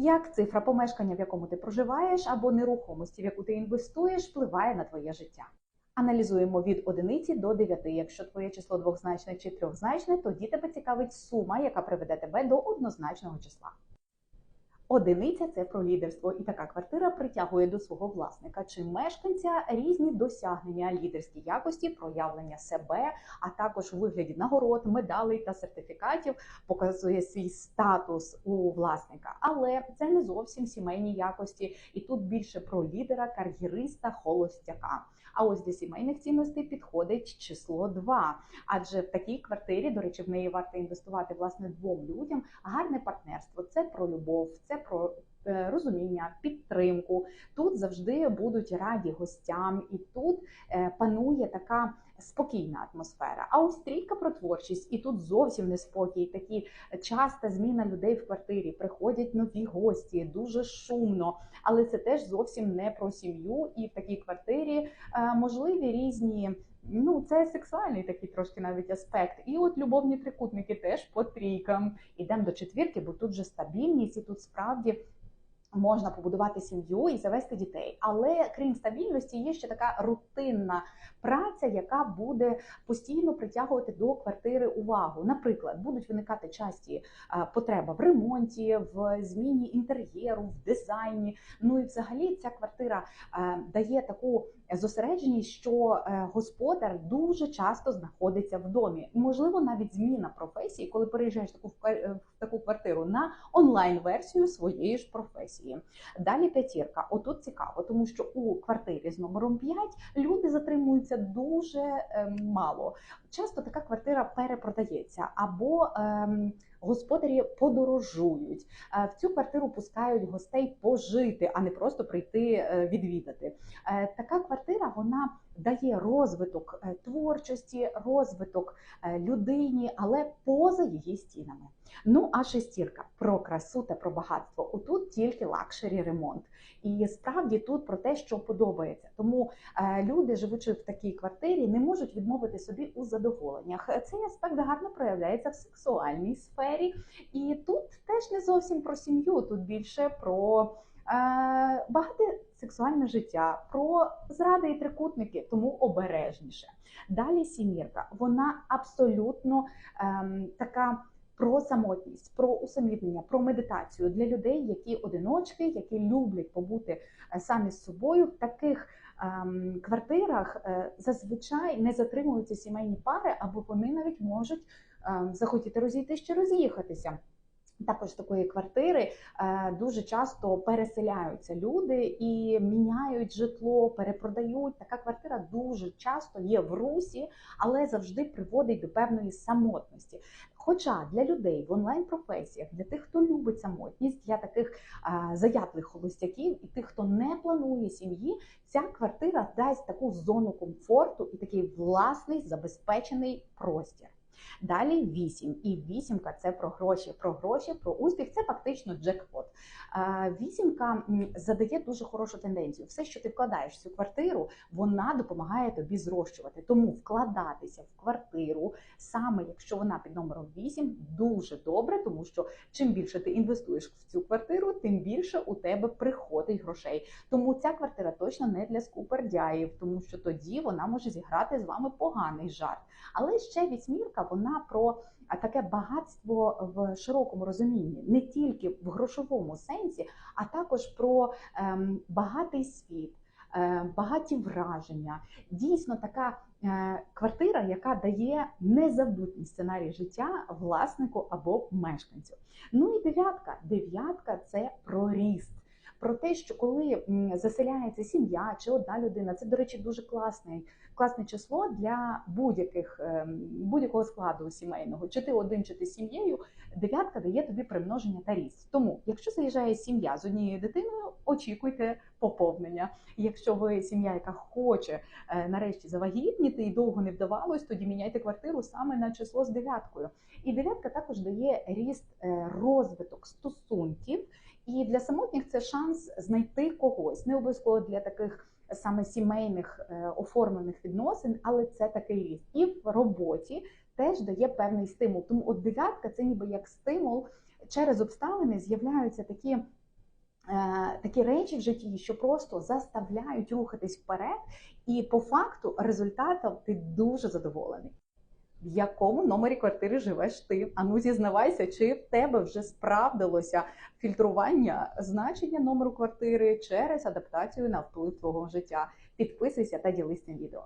Як цифра помешкання, в якому ти проживаєш, або нерухомості, в яку ти інвестуєш, впливає на твоє життя. Аналізуємо від одиниці до 9. Якщо твоє число двохзначне чи трьохзначне, тоді тебе цікавить сума, яка приведе тебе до однозначного числа. Одиниця це про лідерство, і така квартира притягує до свого власника чи мешканця різні досягнення, лідерські якості, проявлення себе, а також у вигляді нагород, медалей та сертифікатів показує свій статус у власника. Але це не зовсім сімейні якості, і тут більше про лідера, кар'єриста, холостяка. А ось для сімейних цінностей підходить число 2. Адже в такій квартирі, до речі, в неї варто інвестувати власне двом людям. Гарне партнерство це про любов, це про е, розуміння, підтримку. Тут завжди будуть раді гостям, і тут е, панує така спокійна атмосфера. А ось трійка про творчість, і тут зовсім неспокій. Такі часта зміна людей в квартирі. Приходять нові гості, дуже шумно, але це теж зовсім не про сім'ю. І в такій квартирі е, можливі різні. Ну, це сексуальний такий трошки навіть аспект. І от любовні трикутники теж по трійкам. Ідемо до четвірки, бо тут же стабільність, і тут справді можна побудувати сім'ю і завести дітей. Але крім стабільності, є ще така рутинна праця, яка буде постійно притягувати до квартири увагу. Наприклад, будуть виникати часті потреби в ремонті, в зміні інтер'єру, в дизайні. Ну і взагалі ця квартира дає таку зосередженість, що е, господар дуже часто знаходиться в домі. Можливо, навіть зміна професії, коли переїжджаєш таку в таку квартиру на онлайн-версію своєї ж професії. Далі п'ятірка. Отут цікаво, тому що у квартирі з номером 5 люди затримуються дуже ем, мало. Часто така квартира перепродається або ем, господарі подорожують. Е, в цю квартиру пускають гостей пожити, а не просто прийти е, відвідати. Е, така квартира вона дає розвиток творчості, розвиток людині, але поза її стінами. Ну а шестірка про красу та про багатство. Отут тільки лакшері ремонт. І справді тут про те, що подобається. Тому люди, живучи в такій квартирі, не можуть відмовити собі у задоволеннях. Цей аспект гарно проявляється в сексуальній сфері, і тут теж не зовсім про сім'ю, тут більше про е, багате сексуальне життя, про зради і трикутники, тому обережніше. Далі сімірка, вона абсолютно е, така. Про самотність, про усамітнення, про медитацію для людей, які одиночки, які люблять побути е, самі з собою в таких Ем, квартирах е, зазвичай не затримуються сімейні пари, або вони навіть можуть захотіти розійтись чи роз'їхатися. Також такої квартири е, дуже часто переселяються люди і міняють житло, перепродають. Така квартира дуже часто є в русі, але завжди приводить до певної самотності. Хоча для людей в онлайн-професіях, для тих, хто любить самотність, для таких а, заядлих холостяків і тих, хто не планує сім'ї, ця квартира дасть таку зону комфорту і такий власний забезпечений простір. Далі вісім. І вісімка це про гроші, про гроші, про успіх. Це фактично джекпот. Вісімка задає дуже хорошу тенденцію. Все, що ти вкладаєш в цю квартиру, вона допомагає тобі зрощувати. Тому вкладатися в квартиру, саме якщо вона під номером 8, дуже добре, тому що чим більше ти інвестуєш в цю квартиру, тим більше у тебе приходить грошей. Тому ця квартира точно не для скупердяїв, тому що тоді вона може зіграти з вами поганий жарт. Але ще вісьмірка, вона про таке багатство в широкому розумінні, не тільки в грошовому сенсі, а також про ем, багатий світ. Е, багаті враження, дійсно така е, квартира, яка дає незабутній сценарій життя власнику або мешканцю. Ну і дев'ятка. Дев'ятка це про ріст про те, що коли заселяється сім'я чи одна людина, це, до речі, дуже класне, класне число для будь-яких ем, будь-якого складу сімейного. Чи ти один, чи ти сім'єю, дев'ятка дає тобі примноження та ріст. Тому, якщо заїжджає сім'я з однією дитиною, очікуйте поповнення. Якщо ви сім'я, яка хоче е, нарешті завагітніти і довго не вдавалось, тоді міняйте квартиру саме на число з дев'яткою. І дев'ятка також дає ріст е, розвиток стосунків. І для самотніх це шанс знайти когось, не обов'язково для таких саме сімейних е, оформлених відносин, але це такий ріст. І в роботі теж дає певний стимул. Тому от дев'ятка це ніби як стимул через обставини з'являються такі е, такі речі в житті, що просто заставляють рухатись вперед, і по факту результатом ти дуже задоволений. В якому номері квартири живеш ти? Ану, зізнавайся, чи в тебе вже справдилося фільтрування значення номеру квартири через адаптацію на вплив твого життя. Підписуйся та ділись цим відео.